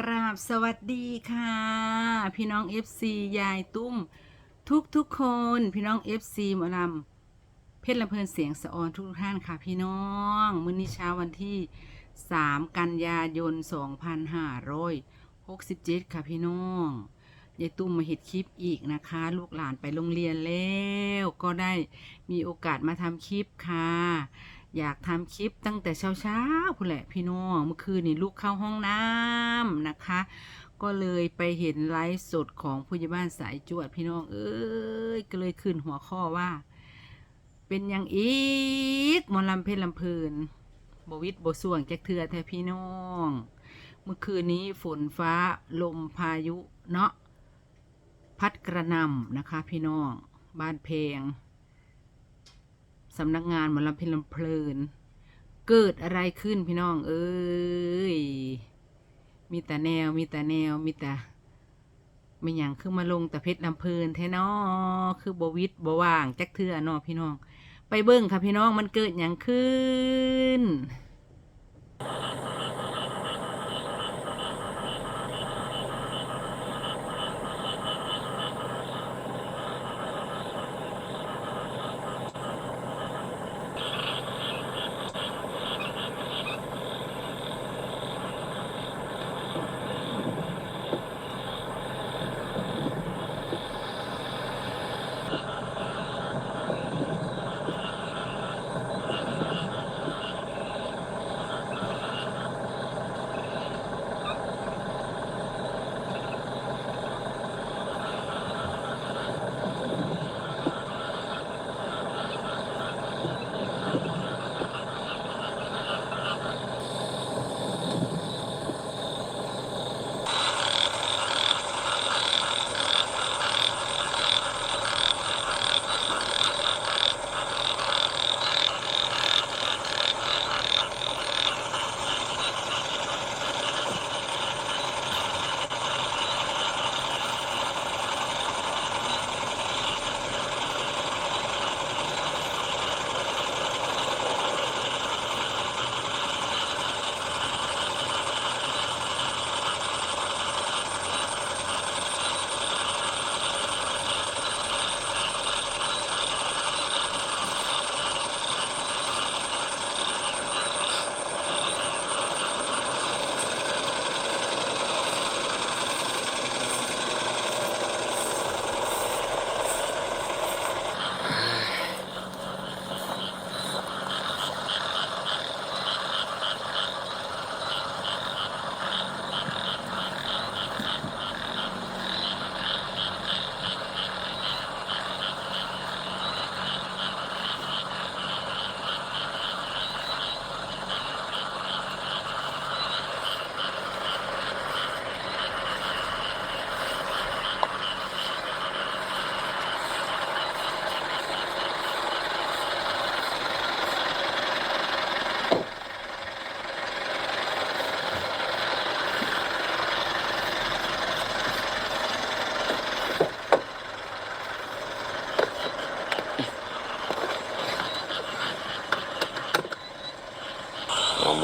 กราบสวัสดีค่ะ พี่น้อง FC ยายตุ้ม ทุกทุกคนพี่น้อง FC หมอลำเพชรลำเพลินเสียงสะออนทุกท่านค่ะ พี่น้องมื้อนี้เช้าวันที่ 3 กันยายน 2567 ค่ะพี่น้องยายตุ้มมาเห็ดคลิปอีกนะคะ ลูกหลานไปโรงเรียนแล้ว ก็ได้มีโอกาสมาทำคลิปค่ะ อยากทำคลิปตั้งแต่เช้าๆพุ่นแหละพี่น้องเมื่อคืนนี่ลูกเข้าห้องน้ำนะคะ ก็เลยไปเห็นไลฟ์สดของผู้ใหญ่บ้านสายจวดพี่น้อง เอ้ยก็เลยขึ้นหัวข้อว่า เป็นอย่างอีกมอลำเพชรลำเพลินบวิดบส่วงแจ็คเทือแท้พี่น้อง เมื่อคืนนี้ฝนฟ้าลมพายุเนาะพัดกระนำนะคะพี่น้อง บ้านเพลง สำนักงานหมอลำเพลินลำเพลิน เกิดอะไรขึ้นพี่น้อง เอ้ย มีแต่แนว มีแต่แนว มีแต่ไม่อยังคือมาลงแต่เพชรลำเพลินแท้นอคือบวิตบว่างจักเทือนอพี่น้อง ไปเบิ้งค่ะพี่น้องมันเกิดอย่างขึ้น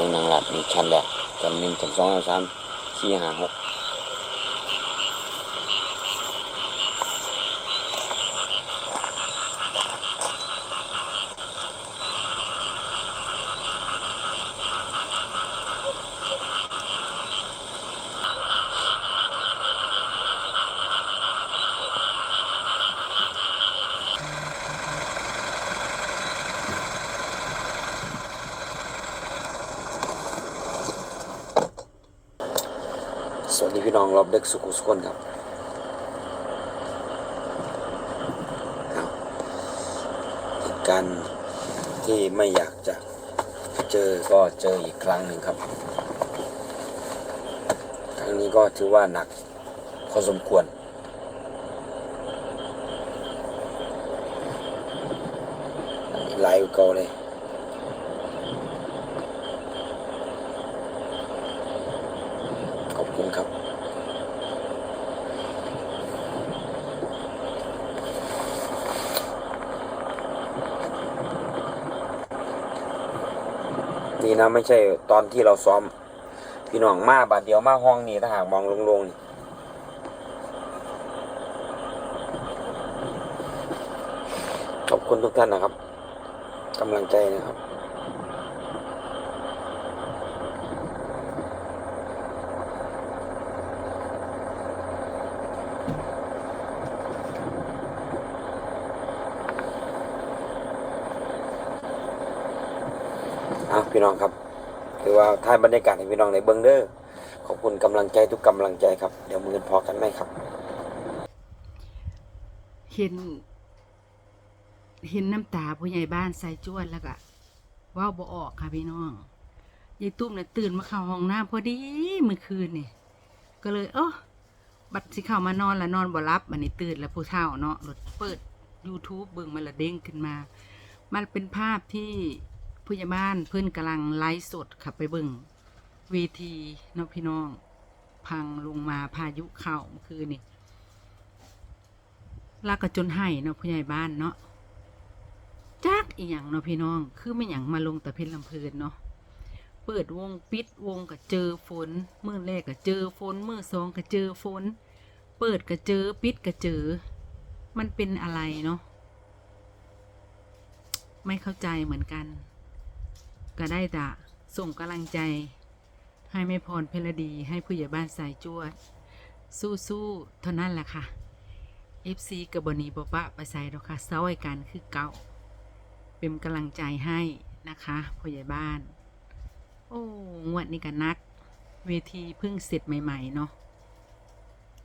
เอาเมืองนางหลัดมีชั้นแหละชั้นหนึ่งชั้นสองชั้นสามสี่ห้าหกส วัสดีพี่น้องรอบเด็กสุขุสุคนครับเหตุการณ์ที่ไม่อยากจะเจอก็เจออีกครั้งหนึ่งครับ ครั้งนี้ก็ถือว่าหนักพอสมควร หลายกว่าเก่าเลย ขอบคุณครับ นะไม่ใช่ตอนที่เราซ้อม พี่น้องมาบาดเดียวมาห้องนี้ถ้าหากมองลงๆนี่ขอบคุณทุกท่านนะครับกำลังใจนะครับ พี่น้องครับคือว่าถ่ายบรรยากาศให้พี่น้องในเบิงเด้อขอบคุณกำลังใจทุกกำลังใจครับ เดี๋ยวมือพอกันไหมครับ เห็น เห็นน้ำตาผู้ใหญ่บ้านใส่จวดแล้วก็ว้าบ่ออกค่ะพี่น้องยายตุ้มเนี่ยตื่นมาเข้าห้องน้ำพอดีเมื่อคืนนี่ก็เลยเออบัดสิเข้ามานอนแล้วนอนบ่รับบัดนี้ตื่นแล้วผู้เฒ่าเนาะรถเปิด YouTube เบิ่งมันละเด้งขึ้นมา มันเป็นภาพที่ ผู้ใหญ่บ้านเพื่อนกำลังไลฟ์สดขับไปเบิ่งเวทีเนาะพี่น้อง พังลงมาพายุเข้าเมื่อคืนนี่ลากกระจนให้เนาะผู้ใหญ่บ้านเนาะจักอีหยังเนาะพี่น้อง คือไม่หยังมาลงแต่เพชรลำเพลินเนาะเปิดวงปิดวงก็เจอฝนมือแรกก็เจอฝนมือสองก็เจอฝน เปิดก็เจอปิดก็เจอ มันเป็นอะไรเนาะไม่เข้าใจเหมือนกัน ก็ได้แต่ส่งกำลังใจ ให้แม่พรเพลดีให้ผู้ใหญ่บ้านสายจวด สู้ๆเท่านั้นแหละค่ะ FC กับบนีบปะไปใส่ดอกค่ะเซ้าไอกันคือเก่าเป็นกำลังใจให้นะคะผู้ใหญ่บ้าน โอ้งวดนี้กันนัก เวทีเพิ่งเสร็จใหม่ ๆ เนาะ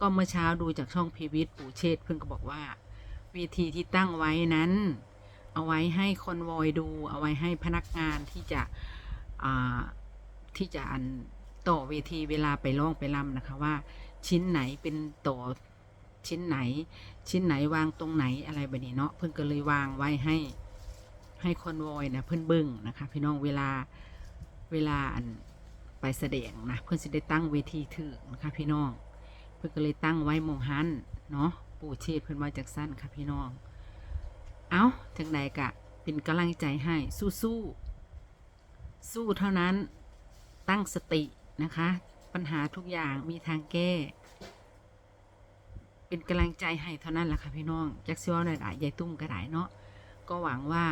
ก็เมื่อเช้าดูจากช่องพีวิทปู่เชษเพิ่งก็บอกว่า เวทีที่ตั้งไว้นั้น เอาไว้ให้คนวอยดู เอาไว้ให้พนักงานที่จะที่จะอันต่อเวทีเวลาไปร้องไปรำนะคะว่า ชิ้นไหนเป็นต่อชิ้นไหน ชิ้นไหนวางตรงไหนอะไรแบบนี้เนาะเพิ่นก็เลยวางไว้ให้ให้คนวอยนะเพิ่นเบิ่งนะคะ พี่น้องเวลาเวลาอันไปแสดงนะเพิ่นสิได้ตั้งเวทีถึงนะคะพี่น้อง เพิ่นก็เลยตั้งไว้มองหันเนาะปู่เชษฐ์เพิ่นว่าจากสั้นค่ะพี่น้อง เอาจังใดกะ เป็นกำลังใจให้สู้สู้ๆสู้เท่านั้นตั้งสตินะคะ ปัญหาทุกอย่างมีทางแก้ เป็นกำลังใจให้เท่านั้นแหละค่ะพี่น้องจักซิว่าหน่อยๆยายตุ้มก็ได้เนาะก็หวังว่า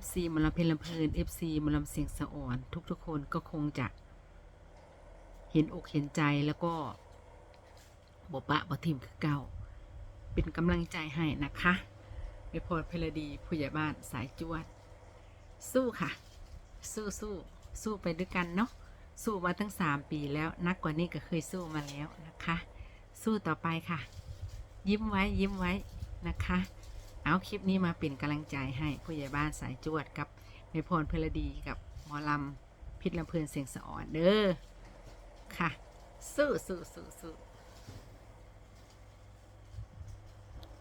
FC มอลำเพลินลำเพลิน FC มลำเสียงสะอ่อน ทุกๆ คนก็คงจะ เห็นอกเห็นใจแล้วก็บปะบทิมคือเก่า เป็นกำลังใจให้นะคะ เมพรเพลดีผู้ใหญ่บ้านสายจวด สู้ค่ะ สู้สู้สู้ไปด้วยกันเนาะสู้มาตั้งสามปีแล้วนักกว่านี้ก็เคยสู้มาแล้วนะคะ สู้ต่อไปค่ะ ยิ้มไว้ยิ้มไว้นะคะ เอาคลิปนี้มาเป็นกำลังใจให้ผู้ใหญ่บ้านสายจวดกับเมพรเพลดีกับหมอลำพิษลำเพลินเสียงสะอ่อนเด้อค่ะ สู้สู้สู้สู้